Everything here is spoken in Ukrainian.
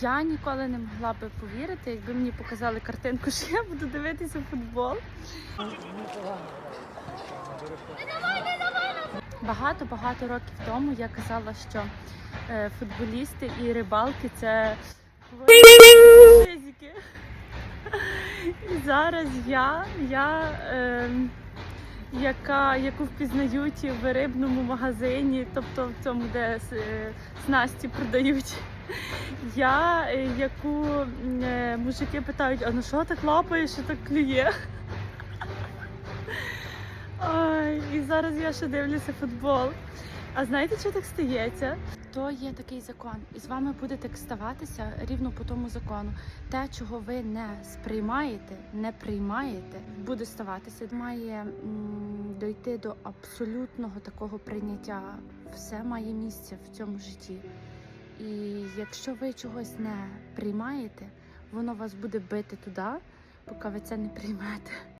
Я ніколи не могла би повірити, якби мені показали картинку, що я буду дивитися футбол. Багато-багато років тому я казала, що е, футболісти і рибалки це фізики. І зараз я, я е, яка, яку впізнають в рибному магазині, тобто в цьому, де е, снасті продають. Я, е, яку е, мужики питають, а ну що так лапаєш, що так клює? Ой, і зараз я ще дивлюся футбол. А знаєте, що так стається? То є такий закон, і з вами буде так ставатися рівно по тому закону. Те, чого ви не сприймаєте, не приймаєте, буде ставатися. Має м, дойти до абсолютного такого прийняття. Все має місце в цьому житті. І якщо ви чогось не приймаєте, воно вас буде бити туди, поки ви це не приймете.